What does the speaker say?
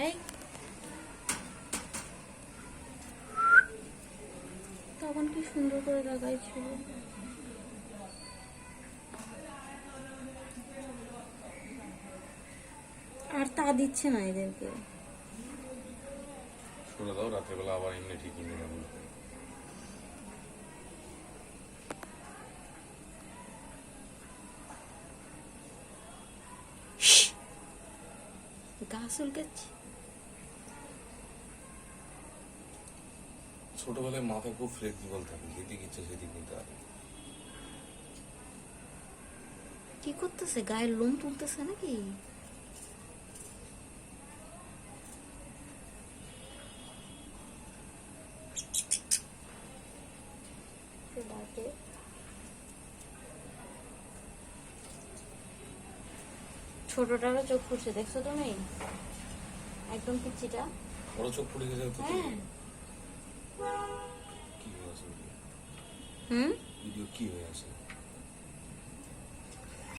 এই। তখন কি সুন্দর করে লাগাইছিল আর তা দিচ্ছে না এদেরকে। করে দাও রাত্রেবেলা আবার এমনি ঠিক কিনে যাব গাছ উল্কেছি ছোটবেলায় মাথা খুব ফ্লেক্সিবল থাকে যেদিকে ইচ্ছে সেদিক নিতে পারে। কি করতেছে? গায়ের লোম তুলতেছে নাকি? ছোটটারও চোখ ফুটছে দেখছ তুমি? একদম পিচ্ছিটা বড় চোখ ফুটে গেছে হ্যাঁ। হুম? ভিডিও কি হয়ে আছে?